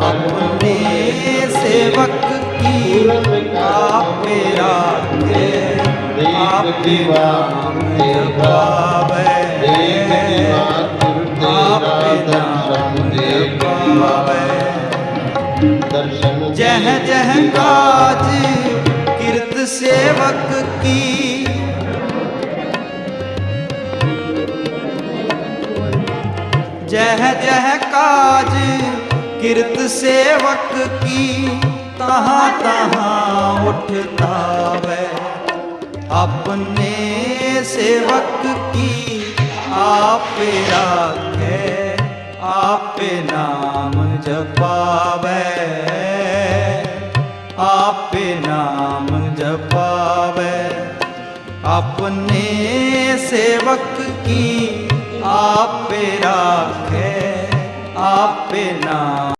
ਆਪਣੇ ਸੇਵਕ ਕੀ ਆਪੇ ਰਾਖੇ ਆਪੇ ਨਾਮ ਜਪਾਵੇ ਆਪੇ ਨਾਮ ਜਪਾਵੇ ਦਰਸ਼ਨ ਜਹ ਜਹ ਕਾਜ ਕਿਰਤ ਸੇਵਕ ਕੀ ਜਹ ਜਹ ਕਾਜ ਕਿਰਤ ਸੇਵਕ ਕੀ? ਤਹਾਂ ਤਹਾਂ ਉਠਤਾ ਵੈ। ਆਪਣੇ ਸੇਵਕ ਕੀ? ਆਪੇ ਰਾਖੇ ਆਪੇ ਨਾਮ ਜਪਾਵੇ। ਆਪੇ ਨਾਮ ਜਪਾਵੇ। ਆਪਣੇ ਸੇਵਕ ਕੀ? ਆਪੇ ਰਾਖੇ ਆਪੇ ਨਾਮ